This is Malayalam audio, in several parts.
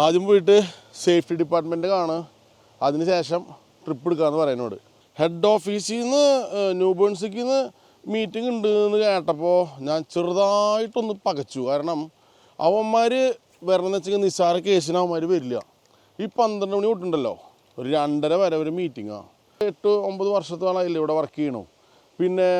ആദ്യം പോയിട്ട് സേഫ്റ്റി ഡിപ്പാർട്ട്മെന്റ് കാണുക. അതിനുശേഷം ട്രിപ്പ് എടുക്കാമെന്ന് പറയുന്നോട്. ഹെഡ് ഓഫീസിൽ നിന്ന് ന്യൂബേൺസിൽ നിന്ന് മീറ്റിംഗ് ഉണ്ട് എന്ന് കേട്ടപ്പോൾ ഞാൻ ചെറുതായിട്ടൊന്ന് പകച്ചു. കാരണം അവന്മാർ വരണമെന്ന് വെച്ചെങ്കിൽ നിസ്സാര കേസിന് അവന്മാർ വരില്ല. ഈ പന്ത്രണ്ട് മണി തൊട്ടുണ്ടല്ലോ. ഒരു രണ്ടര വരെ ഒരു മീറ്റിങ്ങാണ് എട്ട് ഒമ്പത് വർഷത്തോളമായില്ലേ ഇവിടെ വർക്ക് ചെയ്യണു. പിന്നെ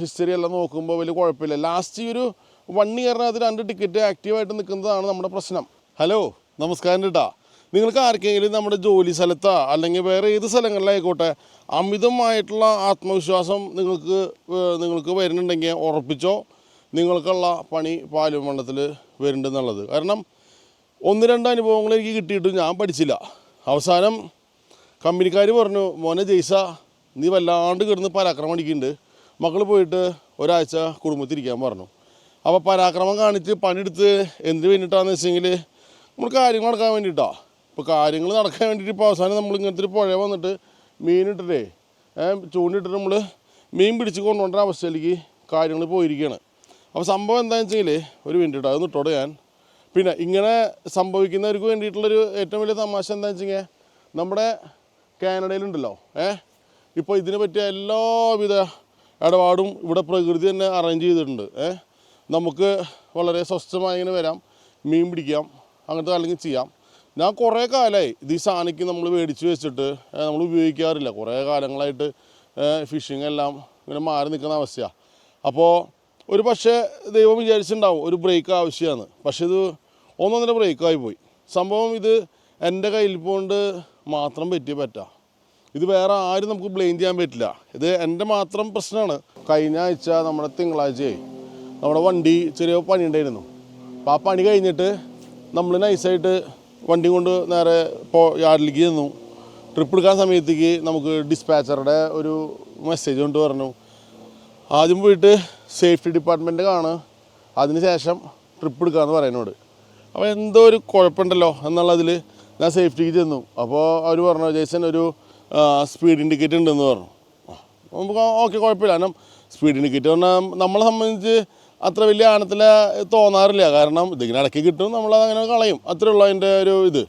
ഹിസ്റ്ററി എല്ലാം നോക്കുമ്പോൾ വലിയ കുഴപ്പമില്ല. ലാസ്റ്റ് ഈ ഒരു വൺ ഇയറിനകത്ത് രണ്ട് ടിക്കറ്റ് ആക്റ്റീവായിട്ട് നിൽക്കുന്നതാണ് നമ്മുടെ പ്രശ്നം. ഹലോ നമസ്കാരം കേട്ടാ നിങ്ങൾക്ക് ആർക്കെങ്കിലും നമ്മുടെ ജോലി സ്ഥലത്താ അല്ലെങ്കിൽ വേറെ ഏത് സ്ഥലങ്ങളിലായിക്കോട്ടെ അമിതമായിട്ടുള്ള ആത്മവിശ്വാസം നിങ്ങൾക്ക് നിങ്ങൾക്ക് വരുന്നുണ്ടെങ്കിൽ ഉറപ്പിച്ചോ? നിങ്ങൾക്കുള്ള പണി പാലും വെള്ളത്തിൽ വരുന്നുണ്ടെന്നുള്ളത്. കാരണം ഒന്ന് രണ്ട് അനുഭവങ്ങൾ എനിക്ക് കിട്ടിയിട്ട് ഞാൻ പഠിച്ചില്ല. അവസാനം കമ്പനിക്കാർ പറഞ്ഞു മോനെ ജയ്സ നീ വല്ലാണ്ട് കിടന്ന് പരാക്രമം അടിക്കുന്നുണ്ട്. മക്കൾ പോയിട്ട് ഒരാഴ്ച കുടുംബത്തിരിക്കാൻ പറഞ്ഞു. അപ്പോൾ പരാക്രമം കാണിച്ച് പണിയെടുത്ത് എന്തിനു വേണ്ടിയിട്ടാണെന്ന് വെച്ചെങ്കിൽ നമ്മൾ കാര്യങ്ങൾ നടക്കാൻ വേണ്ടിയിട്ടാണ് ഇപ്പോൾ കാര്യങ്ങൾ നടക്കാൻ വേണ്ടിയിട്ട് ഇപ്പോൾ അവസാനം നമ്മൾ ഇങ്ങനത്തെ ഒരു പുഴ വന്നിട്ട് മീനിട്ടിട്ടേ ചൂണ്ടിട്ടിട്ട് നമ്മൾ മീൻ പിടിച്ച് കൊണ്ടുപോകേണ്ട അവസ്ഥയിലേക്ക് കാര്യങ്ങൾ പോയിരിക്കുകയാണ്. അപ്പോൾ സംഭവം എന്താണെന്ന് വെച്ചാൽ ഒരു മിനിറ്റ് കേട്ടോ അതൊന്ന് ഇട്ടോടെ ഞാൻ. പിന്നെ ഇങ്ങനെ സംഭവിക്കുന്നവർക്ക് വേണ്ടിയിട്ടുള്ളൊരു ഏറ്റവും വലിയ തമാശ എന്താണെന്ന് വെച്ചാൽ നമ്മുടെ കാനഡയിലുണ്ടല്ലോ ഏ ഇപ്പോൾ ഇതിനെ പറ്റിയ എല്ലാവിധ ഇടപാടും ഇവിടെ പ്രകൃതി തന്നെ അറേഞ്ച് ചെയ്തിട്ടുണ്ട് ഏ. നമുക്ക് വളരെ സ്വസ്ഥമായി ഇങ്ങനെ വരാം മീൻ പിടിക്കാം അങ്ങനത്തെ അല്ലെങ്കിൽ ചെയ്യാം. ഞാൻ കുറേ കാലമായി ഇത് ഈ സാധനയ്ക്ക് നമ്മൾ മേടിച്ച് വെച്ചിട്ട് നമ്മൾ ഉപയോഗിക്കാറില്ല. കുറേ കാലങ്ങളായിട്ട് ഫിഷിംഗ് എല്ലാം ഇങ്ങനെ മാറി നിൽക്കുന്ന അവസ്ഥയാണ് അപ്പോൾ ഒരു പക്ഷേ ദൈവം വിചാരിച്ചിട്ടുണ്ടാവും ഒരു ബ്രേക്ക് ആവശ്യമാണ്. പക്ഷേ ഇത് ഒന്നൊന്നര ബ്രേക്കായി പോയി. സംഭവം ഇത് എന്റെ കയ്യിൽ പോകൊണ്ട് മാത്രം പറ്റിയ പറ്റാം. ഇത് വേറെ ആരും നമുക്ക് ബ്ലെയിം ചെയ്യാൻ പറ്റില്ല. ഇത് എന്റെ മാത്രം പ്രശ്നമാണ്. കഴിഞ്ഞ ആഴ്ച നമ്മുടെ തിങ്കളാഴ്ചയായി നമ്മുടെ വണ്ടി ചെറിയ പണി ഉണ്ടായിരുന്നു. അപ്പോൾ ആ പണി കഴിഞ്ഞിട്ട് നമ്മൾ നൈസായിട്ട് വണ്ടി കൊണ്ട് നേരെ പോ യാർഡിലേക്ക് ചെന്നു. ട്രിപ്പ് എടുക്കാൻ സമയത്തേക്ക് നമുക്ക് ഡിസ്പാച്ചറുടെ ഒരു മെസ്സേജ് കൊണ്ട് പറഞ്ഞു. ആദ്യം പോയിട്ട് സേഫ്റ്റി ഡിപ്പാർട്ട്മെന്റ് കാണുക. അതിനുശേഷം ട്രിപ്പ് എടുക്കാമെന്ന് പറയുന്നോട് അപ്പോൾ എന്തോ ഒരു കുഴപ്പമുണ്ടല്ലോ എന്നുള്ളതിൽ ഞാൻ സേഫ്റ്റിക്ക് ചെന്നു. അപ്പോൾ അവർ പറഞ്ഞു ജേസൻ ഒരു സ്പീഡ് ഇൻഡിക്കേറ്റർ ഉണ്ടെന്ന് പറഞ്ഞു. നമുക്ക് ഓക്കെ കുഴപ്പമില്ല. കാരണം സ്പീഡ് ഇൻഡിക്കേറ്റർ പറഞ്ഞാൽ നമ്മളെ സംബന്ധിച്ച് അത്ര വലിയ ആണത്തിൽ തോന്നാറില്ല. കാരണം ഇതിങ്ങനെ ഇടയ്ക്ക് കിട്ടും നമ്മൾ അങ്ങനെ കളയും. അത്രേ ഉള്ളൂ അതിന്റെ ഒരു ഇത്.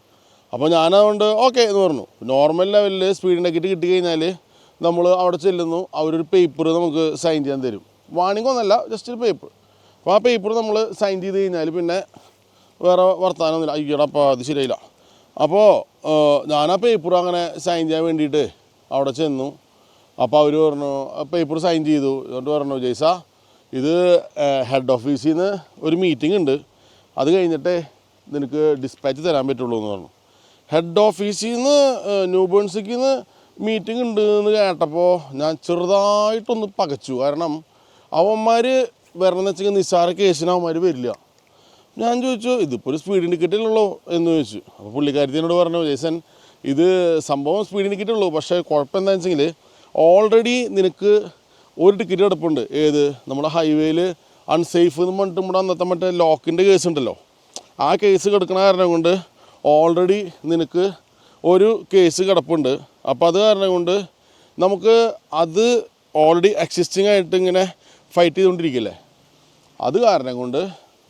അപ്പോൾ ഞാനതുകൊണ്ട് ഓക്കെ എന്ന് പറഞ്ഞു. നോർമൽ ലെവലിൽ സ്പീഡ് കിറ്റ് കിട്ടി കഴിഞ്ഞാൽ നമ്മൾ അവിടെ ചെല്ലുന്നു. അവരൊരു പേപ്പർ നമുക്ക് സൈൻ ചെയ്യാൻ തരും. വാണിംഗ് ഒന്നല്ല ജസ്റ്റ് ഒരു പേപ്പർ അപ്പോൾ ആ പേപ്പർ നമ്മൾ സൈൻ ചെയ്ത് കഴിഞ്ഞാൽ പിന്നെ വേറെ വർത്താനമൊന്നുമില്ല അയ്യടപ്പോൾ അത് ശരിയില്ല അപ്പോൾ ഞാൻ ആ പേപ്പർ അങ്ങനെ സൈൻ ചെയ്യാൻ വേണ്ടിയിട്ട് അവിടെ ചെന്നു. അപ്പോൾ അവർ പറഞ്ഞു പേപ്പർ സൈൻ ചെയ്തു. എന്നിട്ട് പറഞ്ഞു ജയ്സ ഇത് ഹെഡ് ഓഫീസിൽ നിന്ന് ഒരു മീറ്റിംഗ് ഉണ്ട്. അത് കഴിഞ്ഞിട്ടേ നിനക്ക് ഡിസ്പാച്ച് തരാൻ പറ്റുള്ളൂ എന്ന് പറഞ്ഞു. ഹെഡ് ഓഫീസിൽ നിന്ന് ന്യൂബേൺസിക്ക് നിന്ന് മീറ്റിംഗ് ഉണ്ട് എന്ന് കേട്ടപ്പോൾ ഞാൻ ചെറുതായിട്ടൊന്ന് പകച്ചു. കാരണം അവന്മാർ വരണമെന്ന് വെച്ചെങ്കിൽ നിസ്സാര കേസിന് അവന്മാർ വരില്ല. ഞാൻ ചോദിച്ചു ഇതിപ്പോൾ ഒരു സ്പീഡ് ഇൻഡിക്കേറ്ററിലുള്ളൂ എന്ന് ചോദിച്ചു. അപ്പോൾ പുള്ളിക്കാരത്തിനോട് പറഞ്ഞു ജേസൻ ഇത് സംഭവം സ്പീഡ് ഉള്ളൂ. പക്ഷേ കുഴപ്പം എന്താണെന്ന് വെച്ചെങ്കിൽ ഓൾറെഡി നിനക്ക് ഒരു ടിക്കറ്റ് കിടപ്പുണ്ട് ഏത്? നമ്മുടെ ഹൈവേയിൽ അൺസേഫ് എന്ന് പറഞ്ഞിട്ട് നമ്മുടെ അന്നത്തെ മറ്റേ ലോക്കിന്റെ കേസ് ഉണ്ടല്ലോ. ആ കേസ് കിടക്കണ കാരണം കൊണ്ട് ഓൾറെഡി നിനക്ക് ഒരു കേസ് കിടപ്പുണ്ട്. അപ്പോൾ അത് കാരണം കൊണ്ട് നമുക്ക് അത് ഓൾറെഡി എക്സിസ്റ്റിംഗ് ആയിട്ട് ഇങ്ങനെ ഫൈറ്റ് ചെയ്തുകൊണ്ടിരിക്കില്ലേ? അത് കാരണം കൊണ്ട്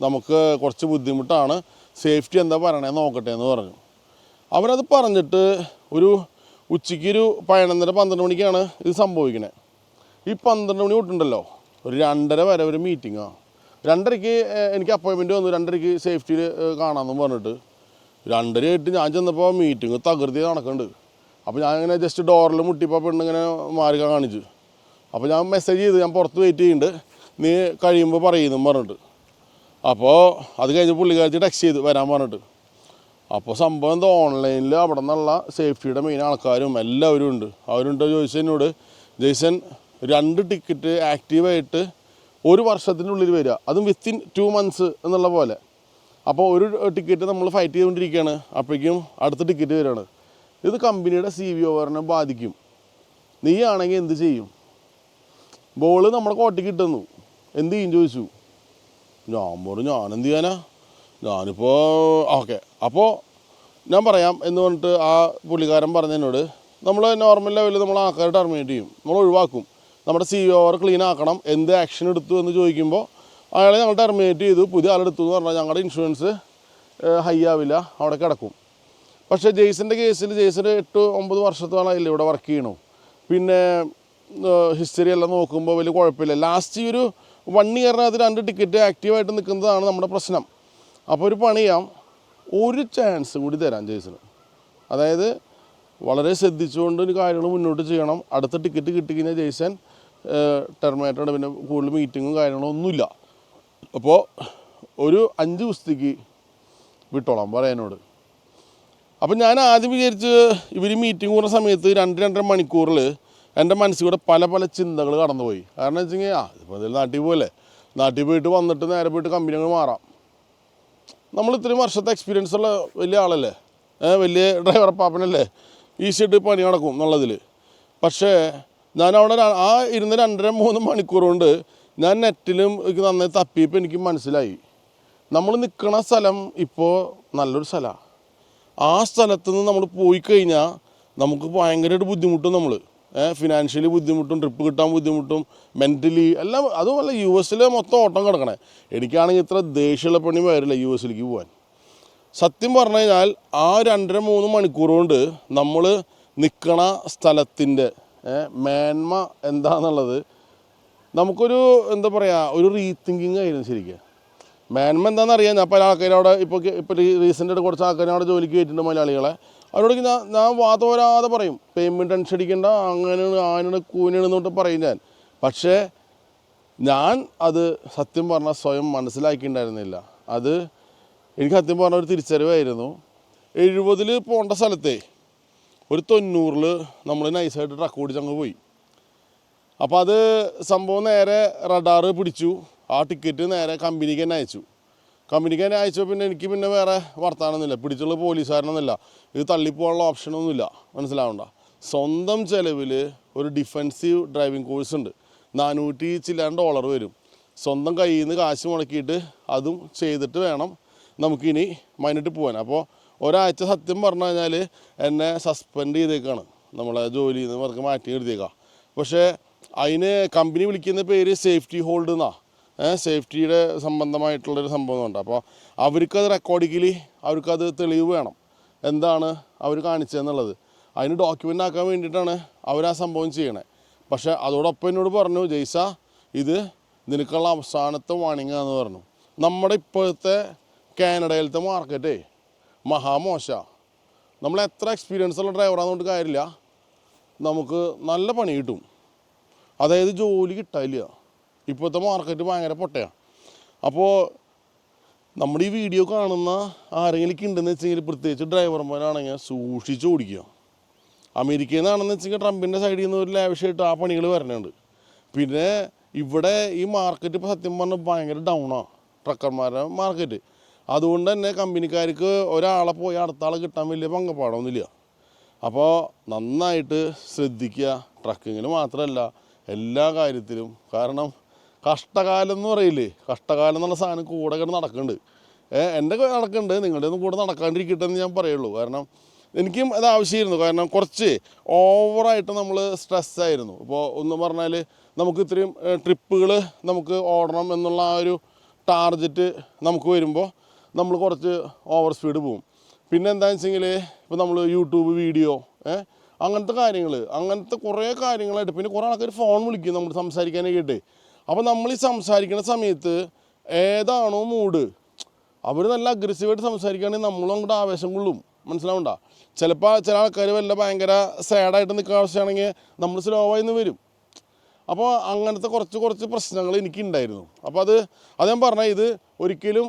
നമുക്ക് കുറച്ച് ബുദ്ധിമുട്ടാണ്. സേഫ്റ്റി എന്താ പറയണേ നോക്കട്ടെ എന്ന് പറഞ്ഞു. അവരത് പറഞ്ഞിട്ട് ഒരു ഉച്ചയ്ക്ക് ഒരു പതിനൊന്നര പന്ത്രണ്ട് മണിക്കാണ് ഇത് സംഭവിക്കണേ. ഈ പന്ത്രണ്ട് മണി തൊട്ടുണ്ടല്ലോ. ഒരു രണ്ടര വരെ ഒരു മീറ്റിങ്ങാണ് രണ്ടരയ്ക്ക് എനിക്ക് അപ്പോയിൻമെന്റ് വന്നു. രണ്ടരയ്ക്ക് സേഫ്റ്റിയിൽ കാണാമെന്നും പറഞ്ഞിട്ട്. രണ്ടര ആയിട്ട് ഞാൻ ചെന്നപ്പോൾ മീറ്റിംഗ് തകൃതി നടക്കുന്നുണ്ട് അപ്പോൾ ഞാൻ ഇങ്ങനെ ജസ്റ്റ് ഡോറിൽ മുട്ടിപ്പോൾ പെണ്ണിങ്ങനെ മാറി കാണിച്ചു. അപ്പോൾ ഞാൻ മെസ്സേജ് ചെയ്ത് ഞാൻ പുറത്ത് വെയിറ്റ് ചെയ്യുന്നുണ്ട് നീ കഴിയുമ്പോൾ പറയുന്നു പറഞ്ഞിട്ട്. അപ്പോൾ അത് കഴിഞ്ഞ് പുള്ളിക്കാരത്തി ടെക്സ്റ്റ് ചെയ്ത് വരാൻ പറഞ്ഞിട്ട്. അപ്പോൾ സംഭവം എന്താ? ഓൺലൈനിൽ അവിടെ നിന്നുള്ള സേഫ്റ്റിയുടെ മെയിൻ ആൾക്കാരും എല്ലാവരും ഉണ്ട്. അവരുണ്ട് എന്നോട്? ജയ്സൻ രണ്ട് ടിക്കറ്റ് ആക്റ്റീവായിട്ട് ഒരു വർഷത്തിനുള്ളിൽ വരിക. അതും വിത്തിൻ ടു മന്ത്സ് എന്നുള്ള പോലെ. അപ്പോൾ ഒരു ടിക്കറ്റ് നമ്മൾ ഫൈറ്റ് ചെയ്തുകൊണ്ടിരിക്കുകയാണ്. അപ്പോഴേക്കും അടുത്ത ടിക്കറ്റ് വരികയാണ്. ഇത് കമ്പനിയുടെ സി വി ഓവറിനെ ബാധിക്കും. നീ ആണെങ്കിൽ എന്ത് ചെയ്യും? ബോൾ നമ്മുടെ കോട്ടയ്ക്ക് കിട്ടുന്നു എന്ത് ചെയ്യും ചോദിച്ചു? ഞാൻ പറഞ്ഞു ഞാൻ എന്ത് ചെയ്യാനാ? ഞാനിപ്പോൾ ഓക്കെ. അപ്പോൾ ഞാൻ പറയാം എന്ന് പറഞ്ഞിട്ട് ആ പുള്ളിക്കാരൻ പറഞ്ഞതിനോട് നമ്മൾ നോർമൽ ലെവലിൽ നമ്മൾ ആൾക്കാരെ ടെർമിനേറ്റ് ചെയ്യും. നമ്മൾ ഒഴിവാക്കും നമ്മുടെ സി ഓവർ ക്ലീൻ ആക്കണം എന്ത് ആക്ഷൻ എടുത്തു എന്ന് ചോദിക്കുമ്പോൾ അയാളെ ഞങ്ങൾ ടെർമിനേറ്റ് ചെയ്തു. പുതിയ ആളെടുത്തു എന്ന് പറഞ്ഞാൽ ഞങ്ങളുടെ ഇൻഷുറൻസ് ഹൈ ആവില്ല അവിടെ കിടക്കും. പക്ഷേ ജെയ്സിന്റെ കേസിൽ ജെയ്സിന് എട്ട് ഒമ്പത് വർഷത്തോളം അതിൽ ഇവിടെ വർക്ക് ചെയ്യണു. പിന്നെ ഹിസ്റ്ററി എല്ലാം നോക്കുമ്പോൾ വലിയ കുഴപ്പമില്ല. ലാസ്റ്റ് ഈ ഒരു വൺ ഇയറിനകത്ത് രണ്ട് ടിക്കറ്റ് ആക്റ്റീവായിട്ട് നിൽക്കുന്നതാണ് നമ്മുടെ പ്രശ്നം. അപ്പോൾ ഒരു പണിയാം. ഒരു ചാൻസ് കൂടി തരാം ജെയ്സിന്. അതായത് വളരെ ശ്രദ്ധിച്ചുകൊണ്ട് കാര്യങ്ങൾ മുന്നോട്ട് ചെയ്യണം. അടുത്ത ടിക്കറ്റ് കിട്ടിക്കഴിഞ്ഞാൽ ജെയ്സൺ ടെർമിനേറ്റഡ് പിന്നെ കൂടുതൽ മീറ്റിങ്ങും കാര്യങ്ങളും ഒന്നുമില്ല. അപ്പോൾ ഒരു അഞ്ച് ദിവസത്തേക്ക് വിട്ടോളാം പറയാനോട് അപ്പം ഞാൻ ആദ്യം വിചാരിച്ച് ഇവർ മീറ്റിംഗ് കൂടുന്ന സമയത്ത് രണ്ട് രണ്ടര മണിക്കൂറിൽ എന്റെ മനസ്സിലൂടെ പല പല ചിന്തകൾ കടന്നുപോയി. കാരണം വെച്ച് കഴിഞ്ഞാൽ ആ ഇപ്പോൾ ഇതിൽ നാട്ടിൽ പോകല്ലേ നാട്ടിൽ പോയിട്ട് വന്നിട്ട് നേരെ പോയിട്ട് കമ്പനി അങ്ങ് മാറാം. നമ്മൾ ഇത്രയും വർഷത്തെ എക്സ്പീരിയൻസ് ഉള്ള വലിയ ആളല്ലേ? വലിയ ഡ്രൈവർ പാപ്പനല്ലേ? ഈസിയായിട്ട് പണി നടക്കും എന്നുള്ളതിൽ പക്ഷേ ഞാൻ അവിടെ ആ ഇരുന്ന് രണ്ടര മൂന്ന് മണിക്കൂർ കൊണ്ട് ഞാൻ നെറ്റിലും നന്നായി തപ്പിയപ്പോൾ എനിക്ക് മനസ്സിലായി. നമ്മൾ നിൽക്കുന്ന സ്ഥലം ഇപ്പോൾ നല്ലൊരു സ്ഥലമാണ് ആ സ്ഥലത്ത് നിന്ന് നമ്മൾ പോയി കഴിഞ്ഞാൽ നമുക്ക് ഭയങ്കരമായിട്ട് ബുദ്ധിമുട്ടും നമ്മൾ ഫിനാൻഷ്യലി ബുദ്ധിമുട്ടും ട്രിപ്പ് കിട്ടാൻ ബുദ്ധിമുട്ടും മെന്റലി എല്ലാം അതുമല്ല യു എസിൽ മൊത്തം ഓട്ടം കിടക്കണേ. എനിക്കാണെങ്കിൽ ഇത്ര ദേഷ്യമുള്ള പണി വരില്ല യു എസിലേക്ക് പോകാൻ സത്യം പറഞ്ഞു കഴിഞ്ഞാൽ ആ രണ്ടര മൂന്ന് മണിക്കൂർ കൊണ്ട് നമ്മൾ നിൽക്കണ സ്ഥലത്തിന്റെ മേന്മ എന്താണെന്നുള്ളത് നമുക്കൊരു എന്താ പറയുക ഒരു റീതിങ്കിങ് ആയിരുന്നു ശരിക്കും. മേന്മ എന്താണെന്ന് അറിയാം ഞാൻ പല ആൾക്കാരും അവിടെ ഇപ്പോൾ ഇപ്പോൾ റീസെന്റ് ആയിട്ട് കുറച്ച് ആൾക്കാരെ അവിടെ ജോലിക്ക് കയറ്റിട്ടുണ്ട് മലയാളികളെ. അവരോട് ഞാൻ ഞാൻ വാതോരാതെ പറയും. പേയ്മെന്റ് ടെൻഷൻ അടിക്കേണ്ട അങ്ങനെയാണ് ആനാണ് കൂനാണ് എന്നിട്ട് പറയും ഞാൻ. പക്ഷേ ഞാൻ അത് സത്യം പറഞ്ഞാൽ സ്വയം മനസ്സിലാക്കിയിട്ടുണ്ടായിരുന്നില്ല അത് എനിക്ക് സത്യം പറഞ്ഞ ഒരു തിരിച്ചറിവായിരുന്നു. എഴുപതിൽ പോകേണ്ട സ്ഥലത്തെ ഒരു തൊണ്ണൂറിൽ നമ്മൾ നൈസായിട്ട് ട്രക്ക് ഓടിച്ച് അങ്ങ് പോയി. അപ്പോൾ അത് സംഭവം നേരെ റഡാറ് പിടിച്ചു. ആ ടിക്കറ്റ് നേരെ കമ്പനിക്ക് തന്നെ അയച്ചു. കമ്പനിക്ക് തന്നെ അയച്ചപ്പോൾ പിന്നെ എനിക്ക് പിന്നെ വേറെ വർത്താനമൊന്നുമില്ല പിടിച്ചുള്ള പോലീസുകാരനൊന്നുമില്ല. ഇത് തള്ളിപ്പോകാനുള്ള ഓപ്ഷനൊന്നുമില്ല. മനസ്സിലാവണ്ട? സ്വന്തം ചിലവിൽ ഒരു ഡിഫെൻസീവ് ഡ്രൈവിംഗ് കോഴ്സ് ഉണ്ട്. നാനൂറ്റി ചില്ലാൻ ഡോളർ വരും. സ്വന്തം കയ്യിൽ നിന്ന് കാശ് മുടക്കിയിട്ട് അതും ചെയ്തിട്ട് വേണം നമുക്കിനി മൈനിട്ട് പോകാൻ അപ്പോൾ ഒരാഴ്ച സത്യം പറഞ്ഞു കഴിഞ്ഞാൽ എന്നെ സസ്പെൻഡ് ചെയ്തേക്കാണ്. നമ്മളെ ജോലിയിൽ നിന്ന് അവർക്ക് മാറ്റി എഴുതിയേക്കാം പക്ഷേ അതിന് കമ്പനി വിളിക്കുന്ന പേര് സേഫ്റ്റി ഹോൾഡ് എന്നാണ് സേഫ്റ്റിയുടെ സംബന്ധമായിട്ടുള്ളൊരു സംഭവം ഉണ്ട്. അപ്പോൾ അവർക്കത് റെക്കോർഡിക്കലി അവർക്കത് തെളിവ് വേണം. എന്താണ് അവർ കാണിച്ചതെന്നുള്ളത് അതിന് ഡോക്യുമെന്റ് ആക്കാൻ വേണ്ടിയിട്ടാണ് അവർ ആ സംഭവം ചെയ്യണേ. പക്ഷേ അതോടൊപ്പം എന്നോട് പറഞ്ഞു ജയ്സ ഇത് നിനക്കുള്ള അവസാനത്തെ വാണിംഗ് എന്ന് പറഞ്ഞു. നമ്മുടെ ഇപ്പോഴത്തെ കാനഡയിലത്തെ മാർക്കറ്റേ മഹാമോശ. നമ്മൾ എത്ര എക്സ്പീരിയൻസ് ഉള്ള ഡ്രൈവറാണെന്നുകൊണ്ട് കാര്യമില്ല. നമുക്ക് നല്ല പണി കിട്ടും. അതായത് ജോലി കിട്ടാനില്ല. ഇപ്പോഴത്തെ മാർക്കറ്റ് ഭയങ്കര പൊട്ടയാണ് അപ്പോൾ നമ്മുടെ ഈ വീഡിയോ കാണുന്ന ആരെങ്കിലും ഉണ്ടെന്ന് വെച്ചെങ്കിൽ പ്രത്യേകിച്ച് ഡ്രൈവർമാരാണെങ്കിൽ സൂക്ഷിച്ച് ഓടിക്കുക. അമേരിക്കയിൽ നിന്നാണെന്ന് വെച്ചെങ്കിൽ ട്രംപിന്റെ സൈഡിൽ നിന്ന് ഒരു ലാവിഷായിട്ട് ആ പണികൾ വരുന്നുണ്ട് പിന്നെ ഇവിടെ ഈ മാർക്കറ്റ് ഇപ്പോൾ സത്യം പറഞ്ഞാൽ ഭയങ്കര ഡൗണാണ് ട്രക്കർമാരുടെ മാർക്കറ്റ് അതുകൊണ്ട് തന്നെ കമ്പനിക്കാർക്ക് ഒരാളെ പോയി അടുത്ത ആളെ കിട്ടാൻ വലിയ പങ്കപ്പാടമൊന്നുമില്ല അപ്പോൾ നന്നായിട്ട് ശ്രദ്ധിക്കുക. ട്രക്കിങ്ങിൽ മാത്രമല്ല എല്ലാ കാര്യത്തിലും. കാരണം കഷ്ടകാലം എന്ന് പറയില്ലേ? കഷ്ടകാലം എന്നുള്ള സാധനം കൂടെ കിടന്ന് നടക്കുന്നുണ്ട്. എന്റെ നടക്കുന്നുണ്ട്. നിങ്ങളുടെ ഒന്നും കൂടെ നടക്കാണ്ടിരിക്കട്ടെ എന്ന് ഞാൻ പറയുള്ളൂ. കാരണം എനിക്കും അത് ആവശ്യമായിരുന്നു. കാരണം കുറച്ച് ഓവറായിട്ട് നമ്മൾ സ്ട്രെസ്സായിരുന്നു ഇപ്പോൾ ഒന്ന് പറഞ്ഞാൽ നമുക്ക് ഇത്രയും ട്രിപ്പുകൾ നമുക്ക് ഓടണം എന്നുള്ള ആ ഒരു ടാർജറ്റ് നമുക്ക് വരുമ്പോൾ നമ്മൾ കുറച്ച് ഓവർ സ്പീഡ് പോവും. പിന്നെ എന്താണെന്ന് വെച്ചെങ്കിൽ ഇപ്പോൾ നമ്മൾ യൂട്യൂബ് വീഡിയോ അങ്ങനത്തെ കാര്യങ്ങൾ അങ്ങനത്തെ കുറേ കാര്യങ്ങളായിട്ട് പിന്നെ കുറേ ആൾക്കാർ ഫോൺ വിളിക്കും നമ്മൾ സംസാരിക്കാനൊക്കെ അപ്പോൾ നമ്മൾ ഈ സംസാരിക്കുന്ന സമയത്ത് ഏതാണോ മൂഡ് അവർ നല്ല അഗ്രസീവായിട്ട് സംസാരിക്കുകയാണെങ്കിൽ നമ്മളും അങ്ങോട്ട് ആവേശം കൊള്ളും. മനസ്സിലാവണ്ട? ചിലപ്പോൾ ചില ആൾക്കാർ വല്ല ഭയങ്കര സാഡായിട്ട് നിൽക്കുന്ന ആവശ്യമാണെങ്കിൽ നമ്മൾ സ്ലോ ആയി നിന്ന് വരും. അപ്പോൾ അങ്ങനത്തെ കുറച്ച് കുറച്ച് പ്രശ്നങ്ങൾ എനിക്കുണ്ടായിരുന്നു. അപ്പോൾ അത് അത് ഞാൻ പറഞ്ഞ ഇത് ഒരിക്കലും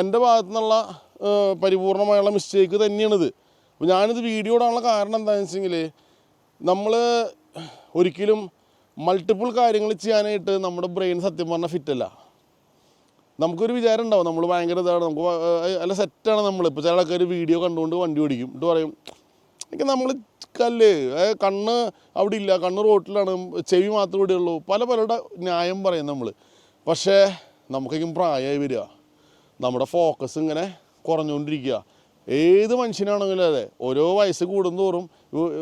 എന്റെ ഭാഗത്തു നിന്നുള്ള പരിപൂർണമായുള്ള മിസ്റ്റേക്ക് തന്നെയാണിത്. അപ്പോൾ ഞാനിത് വീഡിയോ ഇടാനുള്ള കാരണം എന്താണെന്ന് വെച്ചെങ്കിൽ നമ്മൾ ഒരിക്കലും മൾട്ടിപ്പിൾ കാര്യങ്ങൾ ചെയ്യാനായിട്ട് നമ്മുടെ ബ്രെയിൻ സത്യം പറഞ്ഞാൽ ഫിറ്റല്ല നമുക്കൊരു വിചാരം ഉണ്ടാവും നമ്മൾ ഭയങ്കര ഇതാണ് നമുക്ക് അല്ല സെറ്റാണ് നമ്മൾ ഇപ്പോൾ ചില ആൾക്കാർ വീഡിയോ കണ്ടുകൊണ്ട് വണ്ടി ഓടിക്കും. എന്നിട്ട് പറയും എനിക്ക് നമ്മൾ കല്ല്? കണ്ണ് അവിടെ ഇല്ല കണ്ണ് റോട്ടിലാണ് ചെവി മാത്രമേ ഇവിടെയുള്ളൂ. പല പലരുടെ ന്യായം പറയും നമ്മൾ പക്ഷേ നമുക്കൊക്കെ പ്രായമായി വരിക. നമ്മുടെ ഫോക്കസ് ഇങ്ങനെ കുറഞ്ഞുകൊണ്ടിരിക്കുക. ഏത് മനുഷ്യനാണെങ്കിലും അതെ ഓരോ വയസ്സ് കൂടുന്തോറും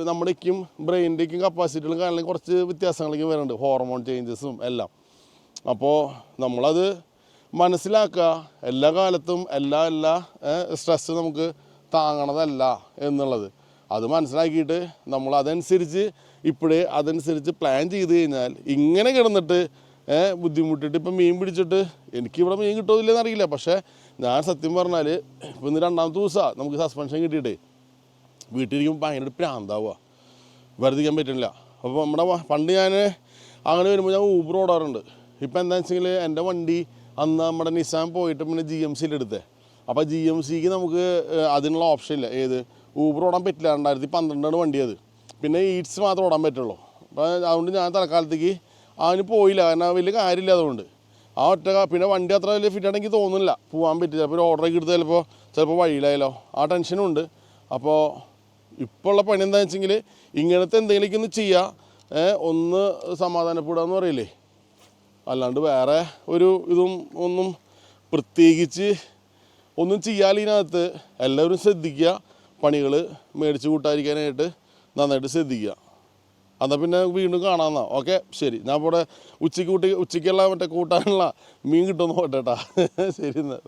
നമ്മുടെക്കും ബ്രെയിനിന്റെക്കും കപ്പാസിറ്റികളും കാരണം കുറച്ച് വ്യത്യാസങ്ങളൊക്കെ വരുന്നുണ്ട്. ഹോർമോൺ ചേഞ്ചസും എല്ലാം. അപ്പോൾ നമ്മളത് മനസ്സിലാക്കുക. എല്ലാ കാലത്തും എല്ലാ എല്ലാ സ്ട്രെസ് നമുക്ക് താങ്ങണതല്ല എന്നുള്ളത്. അത് മനസ്സിലാക്കിയിട്ട് നമ്മൾ അതനുസരിച്ച് ഇപ്പോഴേ അതനുസരിച്ച് പ്ലാൻ ചെയ്ത് കഴിഞ്ഞാൽ ഇങ്ങനെ കിടന്നിട്ട് ബുദ്ധിമുട്ടിട്ട് ഇപ്പം മീൻ പിടിച്ചിട്ട് എനിക്കിവിടെ മീൻ കിട്ടുമില്ലെന്ന് അറിയില്ല. പക്ഷേ ഞാൻ സത്യം പറഞ്ഞാൽ ഇപ്പം ഇന്ന് രണ്ടാമത്തെ ദിവസമാണ് നമുക്ക് സസ്പെൻഷൻ കിട്ടിയിട്ടേ. വീട്ടിലിരിക്കുമ്പോൾ ഭയങ്കര പ്രാന്താവുക വെറുതെ പറ്റുന്നില്ല. അപ്പോൾ നമ്മുടെ പണ്ട് ഞാൻ അങ്ങനെ വരുമ്പോൾ ഞാൻ ഊബർ ഓടാറുണ്ട്. ഇപ്പം എന്താ വെച്ചെങ്കിൽ എന്റെ വണ്ടി അന്ന് നമ്മുടെ നിസാൻ പോയിട്ട് പിന്നെ ജി എം സിയിൽ എടുത്തേ. അപ്പോൾ ജി എം സിക്ക് നമുക്ക് അതിനുള്ള ഓപ്ഷൻ ഇല്ല. ഏത്? ഊബർ ഓടാൻ പറ്റില്ല. രണ്ടായിരത്തി പന്ത്രണ്ടാണ് വണ്ടി അത്. പിന്നെ ഈറ്റ്സ് മാത്രം ഓടാൻ പറ്റുള്ളൂ. അപ്പോൾ അതുകൊണ്ട് ഞാൻ തൽക്കാലത്തേക്ക് അതിന് പോയില്ല. കാരണം വലിയ കാര്യമില്ല അതുകൊണ്ട്. ആ ഒറ്റ പിന്നെ വണ്ടി അത്ര വലിയ ഫിറ്റ് ആണെങ്കിൽ തോന്നുന്നില്ല. പോകാൻ പറ്റില്ല. ചിലപ്പോൾ ഒരു ഓർഡറൊക്കെ എടുത്ത് ചിലപ്പോൾ ചിലപ്പോൾ വഴിയിലായാലോ ആ ടെൻഷനും ഉണ്ട്. അപ്പോൾ ഇപ്പോൾ ഉള്ള പണി എന്താണെന്ന് വെച്ചെങ്കിൽ ഇങ്ങനത്തെ എന്തെങ്കിലുമൊക്കെ ഒന്ന് ചെയ്യുക ഒന്ന് സമാധാനപ്പെടുക എന്ന് പറയില്ലേ? അല്ലാണ്ട് വേറെ ഒരു ഇതും ഒന്നും പ്രത്യേകിച്ച് ഒന്നും ചെയ്യാൻ ഇതിനകത്ത്. എല്ലാവരും ശ്രദ്ധിക്കുക. പണികൾ മേടിച്ച് കൂട്ടാതിരിക്കാനായിട്ട് നന്നായിട്ട് ശ്രദ്ധിക്കുക. എന്നാൽ പിന്നെ വീണ്ടും കാണാമെന്നാ ഓക്കെ ശരി. ഞാൻ ഇവിടെ ഉച്ചയ്ക്ക് കൂട്ടി ഉച്ചയ്ക്കുള്ള മറ്റേ കൂട്ടാനുള്ള മീൻ കിട്ടുമെന്ന് പോട്ടെ ശരി എന്നാൽ